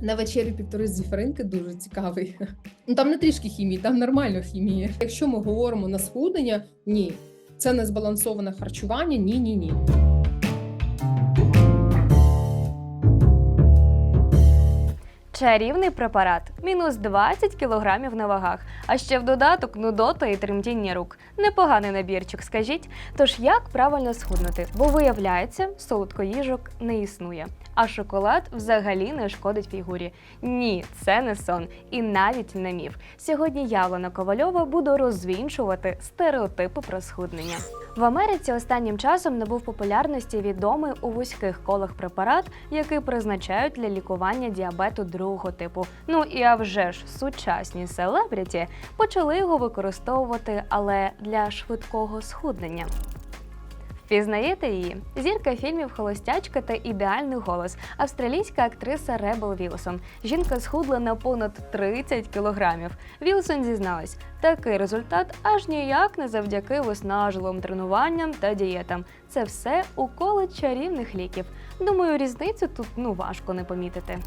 На вечері півтори зіферинки дуже цікавий. Ну там не трішки хімії, там нормально хімії. Якщо ми говоримо на схуднення, ні, це не збалансоване харчування. Ні, ні, ні. Чарівний препарат мінус 20 кілограмів на вагах. А ще в додаток нудота і тремтіння рук. Непоганий набірчик, скажіть. Тож як правильно схуднути? Бо виявляється, солодкоїжок не існує. А шоколад взагалі не шкодить фігурі. Ні, це не сон і навіть не міф. Сьогодні я, Олена Ковальова, буду розвінчувати стереотипи про схуднення. В Америці останнім часом набув популярності відомий у вузьких колах препарат, який призначають для лікування діабету другого типу. Ну і а вже ж сучасні селебріті почали його використовувати, але для швидкого схуднення. Впізнаєте її? Зірка фільмів Холостячка та ідеальний голос, австралійська актриса Ребел Вілсон. Жінка схудла на понад 30 кілограмів. Вілсон зізналась, такий результат аж ніяк не завдяки виснажливим тренуванням та дієтам. Це все уколи чарівних ліків. Думаю, різницю тут ну важко не помітити.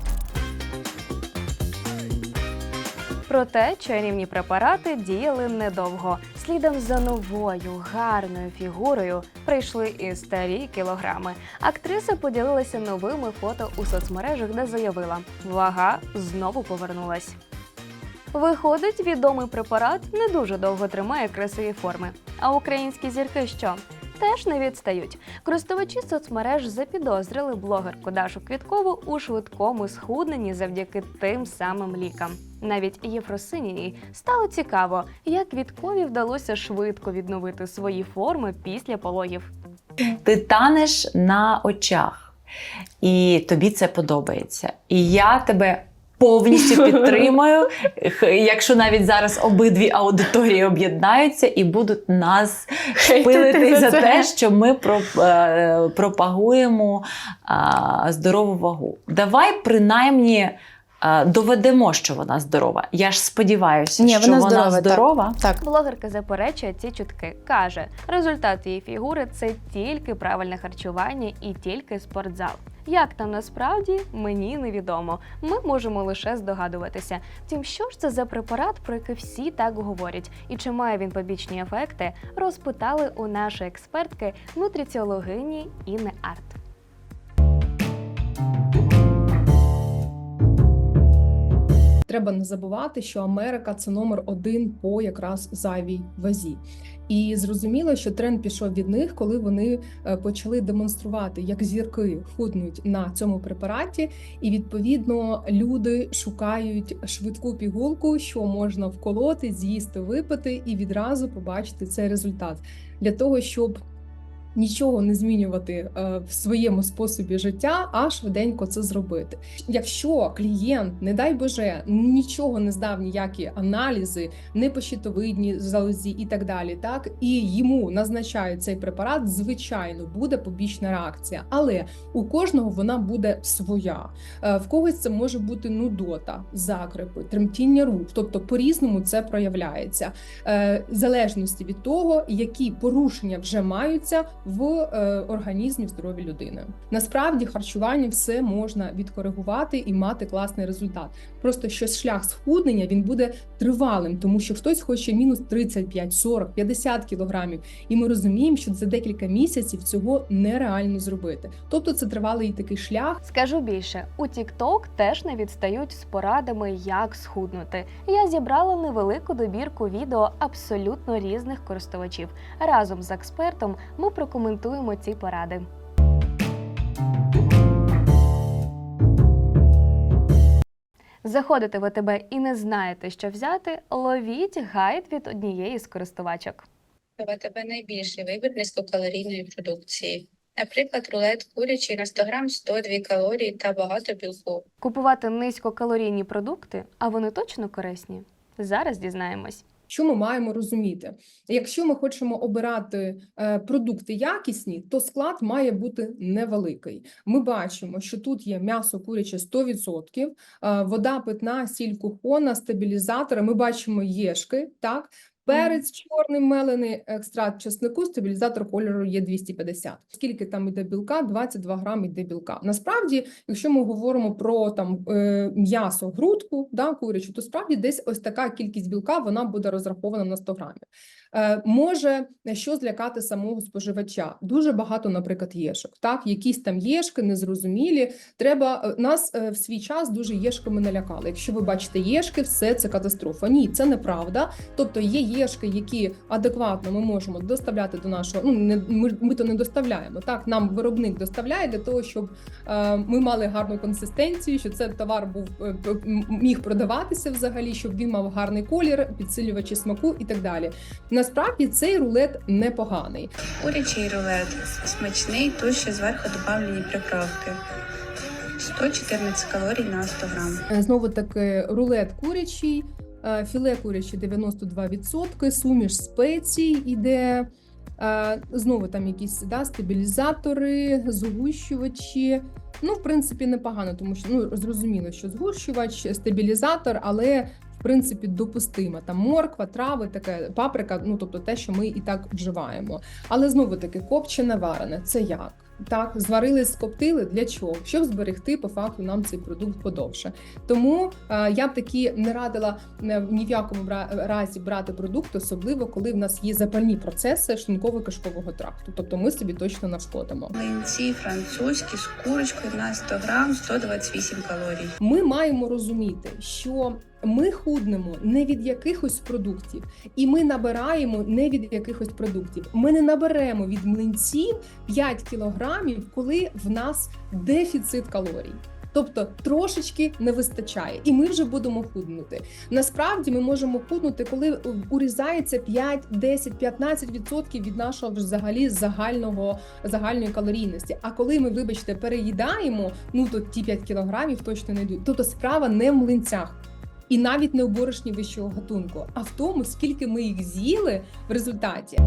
Проте чарівні препарати діяли недовго. Слідом за новою гарною фігурою прийшли і старі кілограми. Актриса поділилася новими фото у соцмережах, де заявила, вага знову повернулась. Виходить, відомий препарат не дуже довго тримає красиві форми. А українські зірки що? Теж не відстають. Користувачі соцмереж запідозрили блогерку Дашу Квіткову у швидкому схудненні завдяки тим самим лікам. Навіть Єфросиніній стало цікаво, як Квіткові вдалося швидко відновити свої форми після пологів. Ти танеш на очах, і тобі це подобається. І я тебе повністю підтримую, якщо навіть зараз обидві аудиторії об'єднаються і будуть нас шпилити за те, що ми е, пропагуємо здорову вагу. Давай принаймні. Доведемо, що вона здорова. Я ж сподіваюся, Ні, що вона вона здорова, так. здорова. Так, Блогерка заперечує ці чутки. каже, результат її фігури це тільки правильне харчування і тільки спортзал. Як там насправді мені невідомо. Ми можемо лише здогадуватися. Втім, що ж це за препарат, про який всі так говорять, і чи має він побічні ефекти, розпитали у нашої експертки нутриціологині Інни Арт. Треба не забувати, що Америка це номер один по якраз зайвій вазі. І зрозуміло, що тренд пішов від них, коли вони е, почали демонструвати, як зірки худнуть на цьому препараті, і відповідно люди шукають швидку пігулку, що можна вколоти, з'їсти, випити, і відразу побачити цей результат для того, щоб нічого не змінювати е, в своєму способі життя, а швиденько це зробити. Якщо клієнт, не дай Боже, нічого не здав ніякі аналізи, не по щитовидній залозі і так далі, так і йому назначають цей препарат, звичайно, буде побічна реакція, але у кожного вона буде своя. Е, В когось це може бути нудота, закрепи, тремтіння рук, тобто по-різному це проявляється е, в залежності від того, які порушення вже маються в е, організмі в здоровій людини. Насправді харчування все можна відкоригувати і мати класний результат. Просто що шлях схуднення він буде тривалим, тому що хтось хоче мінус 35, 40, 50 кілограмів, і ми розуміємо, що за декілька місяців цього нереально зробити. Тобто це тривалий такий шлях. Скажу більше, у TikTok теж не відстають з порадами, як схуднути. Я зібрала невелику добірку відео абсолютно різних користувачів. Разом з експертом ми прокоментуємо ці поради. Заходите в АТБ і не знаєте, що взяти, ловіть гайд від однієї з користувачок. В тебе найбільший вибір низькокалорійної продукції. Наприклад, рулет курячий на 100 грам 102 калорії та багато білку. Купувати низькокалорійні продукти, а вони точно корисні? Зараз дізнаємось. Що ми маємо розуміти? Якщо ми хочемо обирати е, продукти якісні, то склад має бути невеликий. Ми бачимо, що тут є м'ясо куряче 100%, е, вода питна, сіль кухона, стабілізатори. Ми бачимо єшки, так. Перець чорний мелений, екстракт чеснику, стабілізатор кольору є 250. Скільки там йде білка? 22 грами йде білка. Насправді, якщо ми говоримо про там е, м'ясо, грудку, да, курячу, то справді десь ось така кількість білка вона буде розрахована на 100 грамів. Е, може що злякати самого споживача? Дуже багато, наприклад, єшок. Так, якісь там єшки незрозумілі. Треба е, нас е, в свій час дуже єшками налякали. Якщо ви бачите єшки, все це катастрофа. Ні, це неправда. Тобто є єшки, які адекватно ми можемо доставляти до нашого. Ну не ми, ми то не доставляємо. Так, нам виробник доставляє для того, щоб е, ми мали гарну консистенцію, що цей товар був е, міг продаватися взагалі, щоб він мав гарний колір, підсилювачі смаку і так далі. Насправді цей рулет непоганий. Курячий рулет смачний, тут ще зверху додавлені приправки. 114 калорій на 100 грам. Е, Знову таки рулет курячий, філе куряче 92%, суміш спецій іде. е, Знову там якісь да, стабілізатори, згущувачі. Ну, в принципі, непогано, тому що ну зрозуміло, що згущувач, стабілізатор, але в принципі допустимо. Там морква, трави, таке паприка, ну тобто те, що ми і так вживаємо. Але знову таки копчене варене це як? Так, зварили, скоптили для чого? Щоб зберегти по факту нам цей продукт подовше. Тому е, я б таки не радила е, ні в якому разі брати продукт, особливо коли в нас є запальні процеси шлунково-кишкового тракту. Тобто ми собі точно нашкодимо. Млинці французькі з курочкою на 100 грам, 128 калорій. Ми маємо розуміти, що ми худнемо не від якихось продуктів, і ми набираємо не від якихось продуктів. Ми не наберемо від млинців 5 кілограмів, коли в нас дефіцит калорій. Тобто трошечки не вистачає, і ми вже будемо худнути. Насправді ми можемо худнути, коли урізається 5, 10, 15% від нашого взагалі загального загальної калорійності. А коли ми, вибачте, переїдаємо, ну то ті 5 кілограмів точно не йдуть. Тобто справа не в млинцях. І навіть не у борошні вищого гатунку, а в тому, скільки ми їх з'їли в результаті.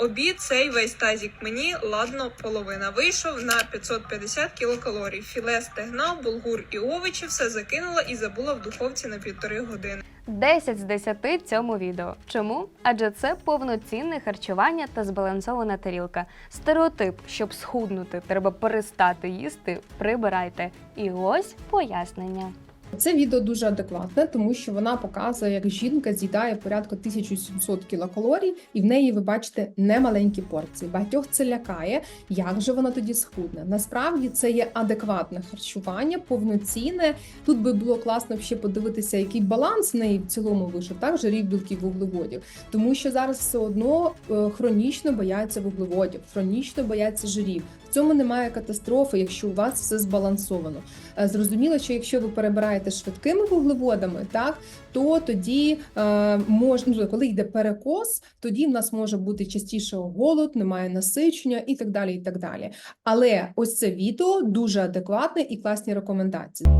Обід цей весь тазік мені ладно половина. Вийшов на 550 кілокалорій. Філе стегна, булгур і овочі все закинула і забула в духовці на півтори години. 10 з 10 цьому відео. Чому? Адже це повноцінне харчування та збалансована тарілка. Стереотип, щоб схуднути, треба перестати їсти, прибирайте. І ось пояснення. Це відео дуже адекватне, тому що вона показує, як жінка з'їдає порядку 1700 кілокалорій, і в неї ви бачите немаленькі порції. Багатьох це лякає. Як же вона тоді схудне? Насправді це є адекватне харчування, повноцінне. Тут би було класно ще подивитися, який баланс в неї в цілому вийшов, так жирів, білків, вуглеводів. Тому що зараз все одно е, хронічно бояться вуглеводів, хронічно бояться жирів. В цьому немає катастрофи, якщо у вас все збалансовано. Е, Зрозуміло, що якщо ви перебираєте швидкими вуглеводами, так то тоді е, мож, ну, коли йде перекос, тоді в нас може бути частіше голод, немає насичення і так далі. І так далі. Але ось це відео дуже адекватне і класні рекомендації.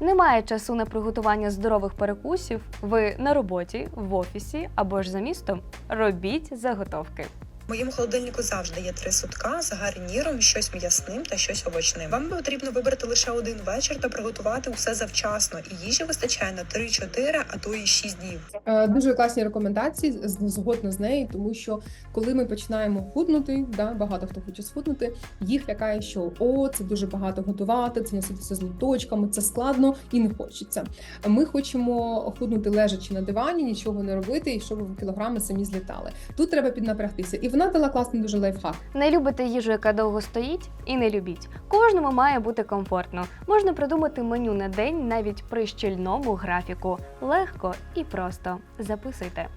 Немає часу на приготування здорових перекусів. Ви на роботі, в офісі або ж за містом. Робіть заготовки. В моєму холодильнику завжди є три сутка з гарніром, щось м'ясним та щось овочним. Вам потрібно вибрати лише один вечір та приготувати усе завчасно. І їжі вистачає на 3-4, а то і 6 днів. Е, Дуже класні рекомендації з- згодна з нею, тому що коли ми починаємо худнути, да, багато хто хоче схуднути, їх лякає, що о, це дуже багато готувати, це носитися з луточками, це складно і не хочеться. Ми хочемо худнути лежачи на дивані, нічого не робити, і щоб кілограми самі злітали. Тут треба піднапрягтися. І вона дала класний дуже лайфхак. Не любите їжу, яка довго стоїть, і не любіть. Кожному має бути комфортно. Можна придумати меню на день навіть при щільному графіку. Легко і просто. Записуйте.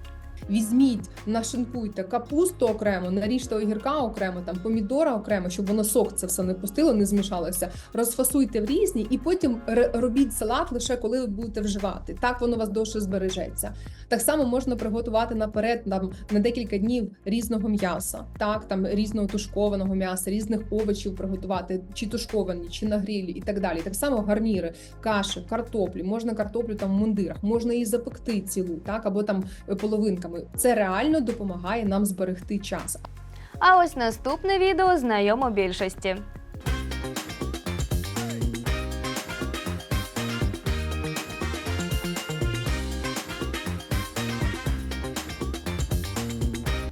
Візьміть, нашинкуйте капусту окремо, наріжте огірка окремо, там помідора окремо, щоб воно сок це все не пустило, не змішалося. Розфасуйте в різні, і потім робіть салат лише коли ви будете вживати. Так воно вас довше збережеться. Так само можна приготувати наперед там на декілька днів різного м'яса, так там різного тушкованого м'яса, різних овочів приготувати, чи тушковані, чи на грилі, і так далі. Так само гарніри, каші, картоплі. Можна картоплю там в мундирах, можна її запекти цілу, так або там е, годинниками. Це реально допомагає нам зберегти час. А ось наступне відео знайомо більшості.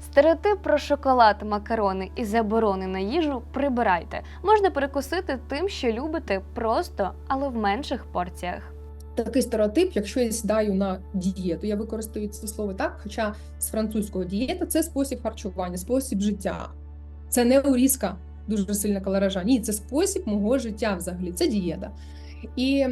Стереотип про шоколад, макарони і заборони на їжу прибирайте. Можна перекусити тим, що любите, просто, але в менших порціях. Такий стереотип, якщо я сідаю на дієту, я використовую це слово так. Хоча з французького дієта це спосіб харчування, спосіб життя. Це не урізка дуже сильна калоража. Ні, це спосіб мого життя взагалі. Це дієта. І,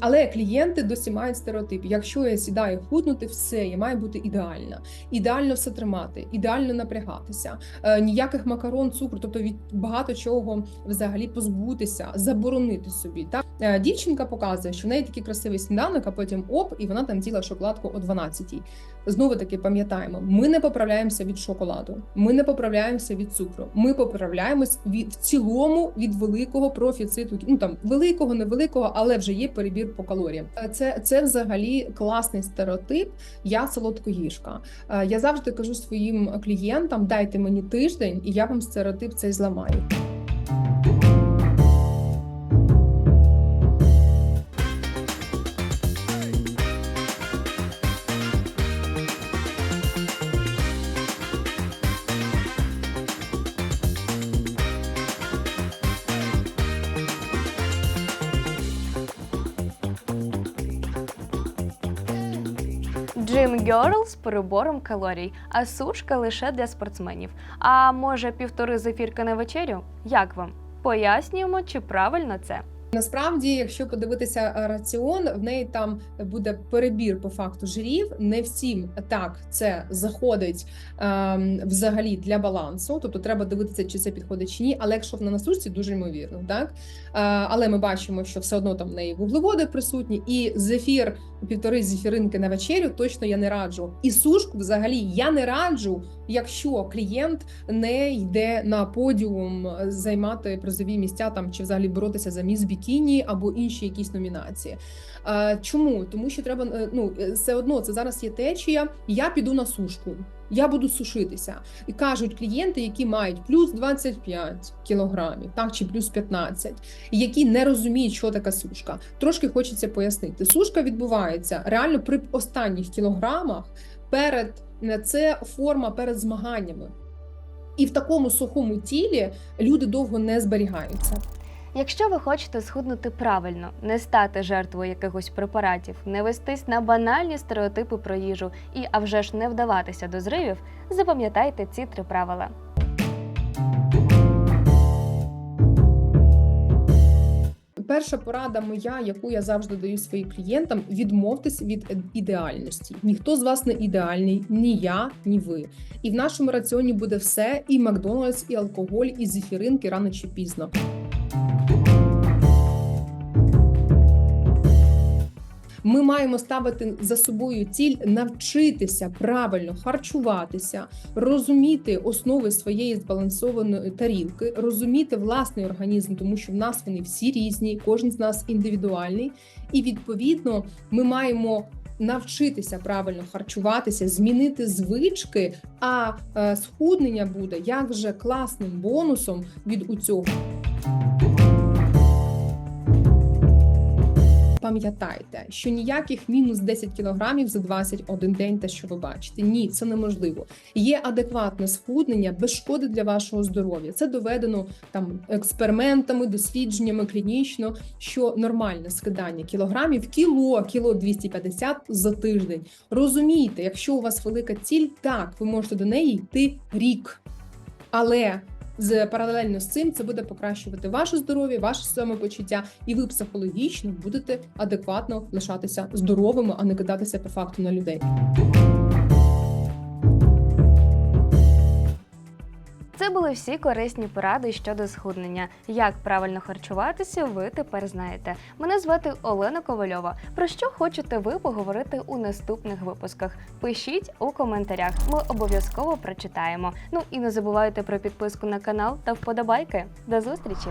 але клієнти досі мають стереотип. Якщо я сідаю худнути, все, я маю бути ідеальна, ідеально все тримати, ідеально напрягатися, е, ніяких макарон, цукру, тобто від багато чого взагалі позбутися, заборонити собі. Так Е, дівчинка показує, що в неї такий красивий сніданок, а потім оп, і вона там з'їла шоколадку о 12-й. Знову таки пам'ятаємо, ми не поправляємося від шоколаду, ми не поправляємося від цукру. Ми поправляємось від в цілому від великого профіциту. Ну там великого, невеликого, але вже є перебір по калоріям. Е, Це це взагалі класний стереотип. Я солодкоїжка. Е, Я завжди кажу своїм клієнтам: дайте мені тиждень, і я вам стереотип цей зламаю. Gym Герл з перебором калорій, а сушка лише для спортсменів. А може півтори зефірки на вечерю? Як вам? Пояснюємо, чи правильно це. Насправді, якщо подивитися е, раціон, в неї там буде перебір по факту жирів. Не всім так це заходить ем, взагалі для балансу. Тобто треба дивитися, чи це підходить чи ні. Але якщо вона на сушці, дуже ймовірно, так е, але ми бачимо, що все одно там в неї вуглеводи присутні, і зефір півтори зефіринки на вечерю точно я не раджу. І сушку взагалі я не раджу, якщо клієнт не йде на подіум е, займати призові місця там чи взагалі боротися за міс бікіні або інші якісь номінації. Е, Чому? Тому що треба е, ну е, все одно це зараз є течія. Я піду на сушку. Я буду сушитися, і кажуть клієнти, які мають плюс 25 кілограмів, так чи плюс 15, і які не розуміють, що така сушка. Трошки хочеться пояснити. Сушка відбувається реально при останніх кілограмах перед це форма перед змаганнями. І в такому сухому тілі люди довго не зберігаються. Якщо ви хочете схуднути правильно, не стати жертвою якихось препаратів, не вестись на банальні стереотипи про їжу і, а вже ж не вдаватися до зривів, запам'ятайте ці три правила. Перша порада моя, яку я завжди даю своїм клієнтам: відмовтесь від ідеальності. Ніхто з вас не ідеальний, ні я, ні ви. І в нашому раціоні буде все: і Макдональдс, і алкоголь, і зефіринки рано чи пізно. Ми маємо ставити за собою ціль навчитися правильно харчуватися, розуміти основи своєї збалансованої тарілки, розуміти власний організм, тому що в нас вони всі різні, кожен з нас індивідуальний, і відповідно ми маємо. Навчитися правильно харчуватися, змінити звички, а е, схуднення буде як вже класним бонусом від у цього. Пам'ятайте, що ніяких мінус 10 кілограмів за 21 день, те, що ви бачите, ні, це неможливо. Є адекватне схуднення без шкоди для вашого здоров'я. Це доведено там експериментами, дослідженнями клінічно, що нормальне скидання кілограмів кіло, кіло 250 за тиждень. Розумійте, якщо у вас велика ціль, так ви можете до неї йти рік, але з паралельно з цим це буде покращувати ваше здоров'я, ваше самопочуття, і ви психологічно будете адекватно лишатися здоровими, а не кидатися по факту на людей. Це були всі корисні поради щодо схуднення. Як правильно харчуватися, ви тепер знаєте. Мене звати Олена Ковальова. Про що хочете ви поговорити у наступних випусках? Пишіть у коментарях. Ми обов'язково прочитаємо. Ну і не забувайте про підписку на канал та вподобайки. До зустрічі!